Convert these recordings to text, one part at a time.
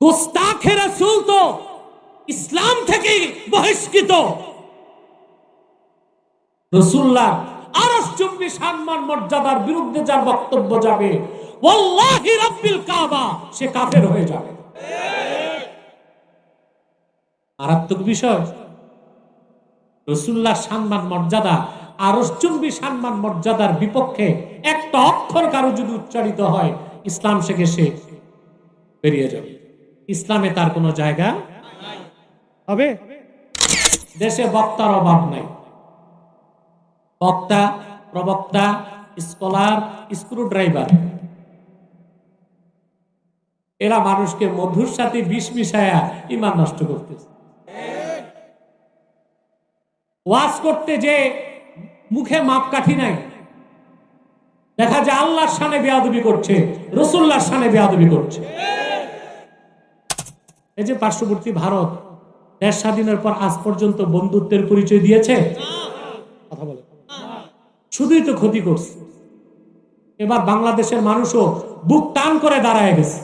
গোস্তাখে রাসূল তো ইসলাম থেকে বহিষ্কৃত। রসুল্লাহ আরস চব্বিশ সম্মান মর্যাদার বিরুদ্ধে যার বক্তব্য যাবে কাবা, সে কাফের হয়ে যাবে। মারাত্মক বিষয়। রসুল্লাহ সম্মান মর্যাদা আরস চুম্বি সম্মান মর্যাদার বিপক্ষে একটা অক্ষর কারও যদি উচ্চারিত হয়, ইসলাম থেকে সে বেরিয়ে যাবে। ইসলামে তার কোনো জায়গা হবে? দেশে বক্তার অভাব নাই। বক্তা, প্রবক্তা, স্কলার স্ক্রু ড্রাইভার এরা মানুষকে মধুর সাথে বিষ মিশায়া ইমান নষ্ট করতেছে। ওয়াজ করতে যে মুখে মাপকাঠি নাই। দেখা যায় আল্লাহর সানে বেয়াদবি করছে রসুল্লাহর সানে বেয়াদবি করছে। এই যে পার্শ্ববর্তী ভারত, দেশ স্বাধীনের পর আজ পর্যন্ত বন্ধুত্বের পরিচয় দিয়েছে? কথা বলে। শুধুই তো ক্ষতি করছে। এবার বাংলাদেশের মানুষও বুক টান করে দাঁড়ায় গেছে।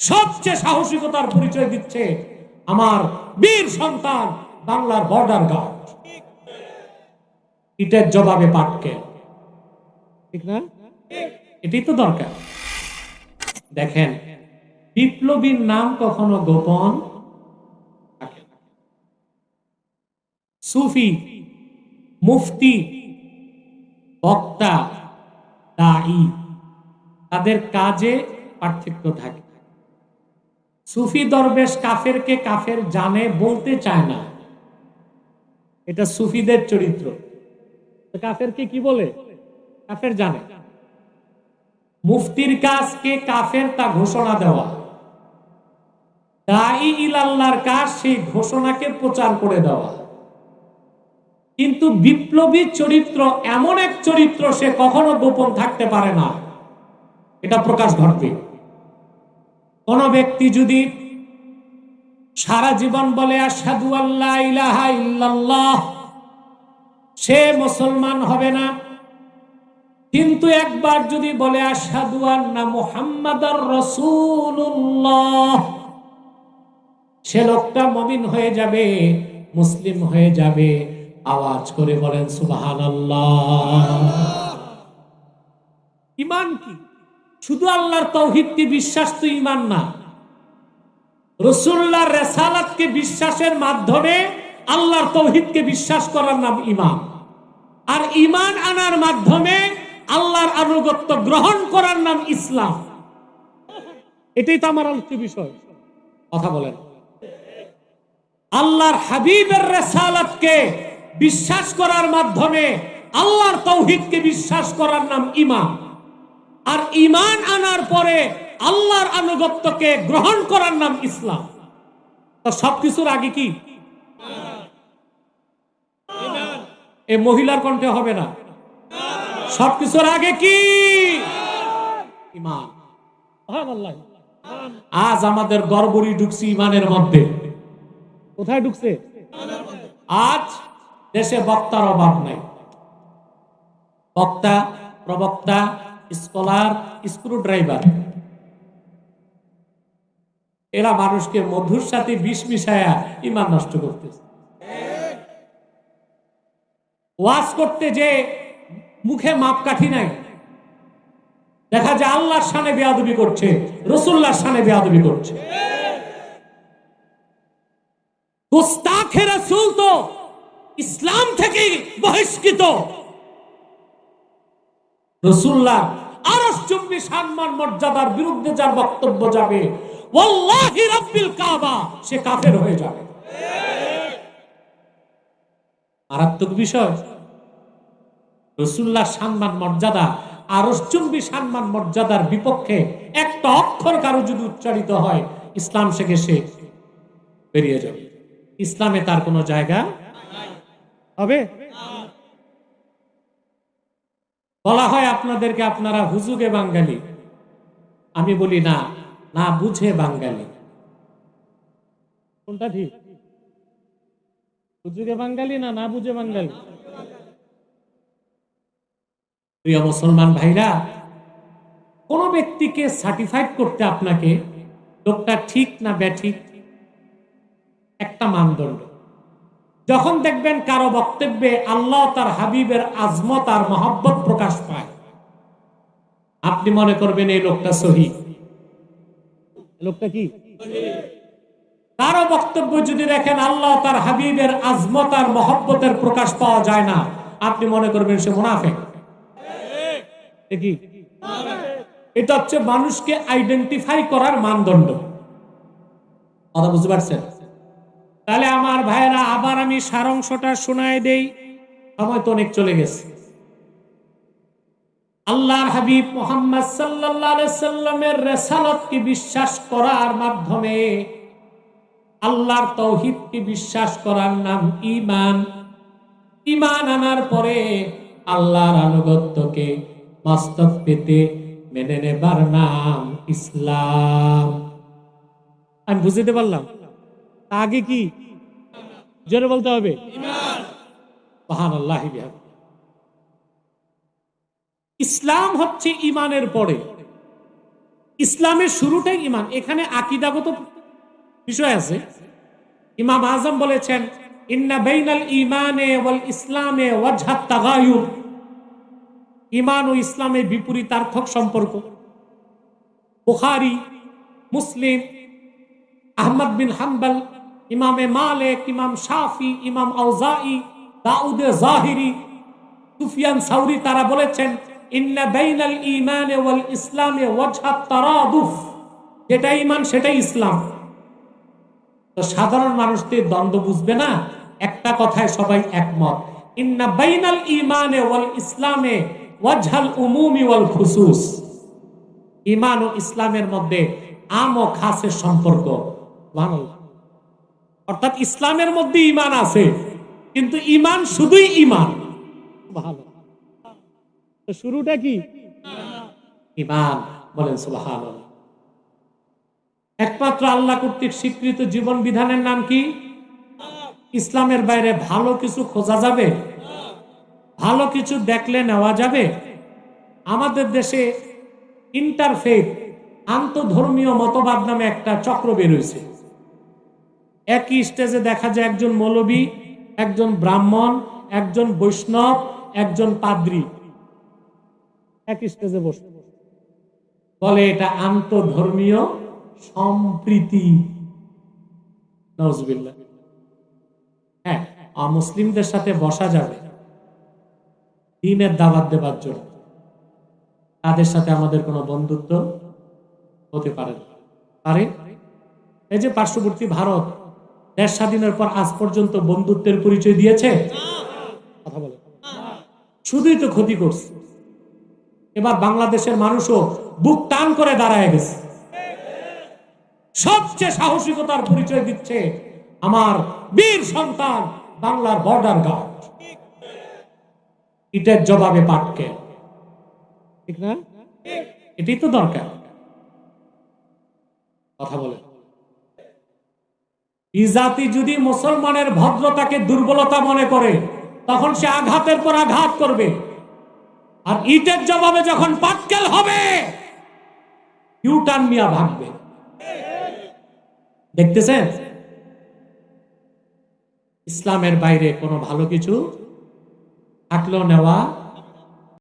সবচেয়ে সাহসিকতার পরিচয় দিচ্ছে আমার বীর সন্তান বাংলার বর্ডার গার্ড। ইটের জবাবে পাটকে ঠিক না? এটাই তো দরকার। দেখেন বিপ্লবীর নাম কখনো গোপন? সুফি, মুফতি, বক্তা, দায়ী, তাদের কাজে পার্থক্য থাকে। সুফি দরবেশ কাফেরকে কাফের জানে, বলতে চায় না। এটা সুফিদের চরিত্র। কাফেরকে কি বলে? কাফের জানে। মুফতির কাজকে কাফের তা ঘোষণা দেওয়া। দায়ী ইলাল্লাহর কাজ সেই ঘোষণাকে প্রচার করে দেওয়া। কিন্তু বিপ্লবী চরিত্র, এমন এক চরিত্র সে কখনো গোপন থাকতে পারে না। এটা প্রকাশ ঘটবে। কোন ব্যক্তি যদি সারা জীবন বলে আসাদু আল্লাহ ইলাহা ইল্লাল্লাহ সে মুসলমান হবে না। কিন্তু একবার যদি বলে আসাদু আন্না মুহাম্মাদার রাসূলুল্লাহ সে লোকটা মমিন হয়ে যাবে, মুসলিম হয়ে যাবে। আওয়াজ করে বলেন সুবাহান ইমান কি? শুধু আল্লাহর তৌহিদকে বিশ্বাস? তো ইমান না। রসুল্লাহর রেসালাতকে বিশ্বাসের মাধ্যমে আল্লাহর তৌহিদকে বিশ্বাস করার নাম ইমান। আর ইমান আনার মাধ্যমে আল্লাহর আনুগত্য গ্রহণ করার নাম ইসলাম। এটাই তো আমার বিষয়। কথা বলেন। আল্লাহর হাবিবের রেসালাতকে বিশ্বাস করার মাধ্যমে আল্লাহর তৌহিদকে বিশ্বাস করার নাম ইমান আর ইমান আনার পরে আল্লাহর আনুগত্যকে গ্রহণ করার নাম ইসলাম। তো সবকিছুর আগে কি? এ মহিলার কণ্ঠে হবে না। সবকিছুর আগে কি? ইমান আজ আমাদের গর্বরি ঢুকছি ইমানের মধ্যে। কোথায় ঢুকছে? আজ দেশে বক্তার অভাব নাই। বক্তা, প্রবক্তা, স্কলার স্ক্রু ড্রাইভার এরা মানুষকে মধুর সাথে বিষ মিশায়া ইমান নষ্ট করতেছে। ওয়াজ করতে যে মুখে মাপকাঠি নাই। দেখা যায় আল্লাহর সানে বেয়াদবি করছে, রসুল্লাহর সানে বেয়াদবি করছে। গোস্তাখে রাসূল তো ইসলাম থেকে বহিষ্কৃত। রসুল্লাহ আরস চব্বিশ সম্মান মর্যাদার বিরুদ্ধে যার বক্তব্য যাবে, ওয়াল্লাহি রাব্বিল কাবা, সে কাফের হয়ে যাবে। মারাত্মক বিষয়। রসুল্লাহ সম্মান মর্যাদা আরস চুম্বি সম্মান মর্যাদার বিপক্ষে একটা অক্ষর কারও যদি উচ্চারিত হয়, ইসলাম থেকে সে বেরিয়ে যাবে। ইসলামে তার কোনো জায়গা হবে? বলা হয় আপনাদেরকে আপনারা হুজুগে বাঙালি। আমি বলি না না বুঝে বাঙালি। কোনটা ঠিক? হুজুগে বাঙালি না না বুঝে বাঙালি? প্রিয় মুসলমান ভাইরা, কোন ব্যক্তিকে সার্টিফাইড করতে আপনাকে, লোকটা ঠিক না ব্যাঠিক একটা মানদণ্ড। যখন দেখবেন কারও বক্তব্যে আল্লাহ তার হাবিবের আজমত আর মহব্বত প্রকাশ পায়, আপনি মনে করবেন এই লোকটা সহি। লোকটা কি? কারও বক্তব্য যদি দেখেন আল্লাহ তার হাবিবের আজমত আর মহব্বতের প্রকাশ পাওয়া যায় না, আপনি মনে করবেন সে মুনাফেক। কি? এটা হচ্ছে মানুষকে আইডেন্টিফাই করার মানদণ্ড। কথা বুঝতে পারছেন? তাহলে আমার ভাইরা আবার আমি সারাংশটা শোনায় দেই। সময় তো অনেক চলে গেছে। আল্লাহর হাবিব মোহাম্মদ সাল্লামের রেসালতকে বিশ্বাস করার মাধ্যমে আল্লাহর তৌহিদকে বিশ্বাস করার নাম ইমান ইমান আনার পরে আল্লাহর আনুগত্যকে মস্তক পেতে মেনে নেবার নাম ইসলাম। আমি বুঝতে পারলাম? আগে কি জোরে বলতে হবে? ইসলাম হচ্ছে ইমানের পরে। ইসলামের শুরুটাই ইমান এখানে আকিদাগত বিষয় আছে। ইমাম আজম বলেছেন, ইন্না বাইনাল ইমানে ওয়াল ইসলামে ওয়াজহাত তাগায়ুর। ইমান ও ইসলামের বিপরীতার্থক সম্পর্ক। বুখারী, মুসলিম, আহমদ বিন হাম্বল ইমামে মালিক, ইমাম শাফি, ইমাম আউজাই, দাউদে জাহিরি, সুফিয়ান সাউরি তারা বলেছেন, ইন্না বাইনাল ইমানে ওয়াল ইসলামে ওয়াজহাত তারাদুফ। যেটা ইমান সেটাই ইসলাম। তো সাধারণ মানুষদের দ্বন্দ্ব বুঝবে না? একটা কথায় সবাই একমত। ইন্না বাইনাল ইমানে ওয়াল ইসলামে ওয়াজহাল উমুমি ওয়াল খুসুস। ইমান ও ইসলামের মধ্যে আম ও খাসের সম্পর্ক। সুবহানাল্লাহ। অর্থাৎ ইসলামের মধ্যে ইমান আছে কিন্তু ইমান শুধুই ইমান ভালো শুরুটা কি? ইমান বলেন সুবাহান একমাত্র আল্লাহ কর্তৃক স্বীকৃত জীবন বিধানের নাম কি? ইসলামের বাইরে ভালো কিছু খোঁজা যাবে? ভালো কিছু দেখলে নেওয়া যাবে? আমাদের দেশে ইন্টারফেথ আন্তধর্মীয় মতবাদ নামে একটা চক্র বেরোয়েছে একই স্টেজে দেখা যায় একজন মৌলবী, একজন ব্রাহ্মণ, একজন বৈষ্ণব, একজন পাদ্রী। এক স্টেজে বসে। বলে এটা আন্তধর্মীয় সম্প্রীতি। হ্যাঁ অমুসলিমদের সাথে বসা যাবে। দিনের দাওয়াত দেবার জন্য। তাদের সাথে আমাদের কোনো বন্ধুত্ব হতে পারে না। পারে? এই যে পার্শ্ববর্তী ভারত দেশ স্বাধীনের পর আজ পর্যন্ত বন্ধুত্বের পরিচয় দিয়েছে। কথা বলে। শুধুই তো ক্ষতি করছে। এবার বাংলাদেশের মানুষও বুক টান করে দাঁড়ায় গেছে। সবচেয়ে সাহসিকতার পরিচয় দিচ্ছে আমার বীর সন্তান বাংলার বর্ডার গার্ড। ইটের জবাবে পাটকে। ঠিক না? এটাই তো দরকার। কথা বলে। এই জাতি যদি মুসলমানের ভদ্রতাকে দুর্বলতা মনে করে, তখন সে আঘাতের পর আঘাত করবে। আর ইটের জবাবে যখন পাটকেল হবে, ইউটার্ন মিয়া ভাগবে দেখতেছেন? ইসলামের বাইরে কোনো ভালো কিছু থাকলেও নেওয়া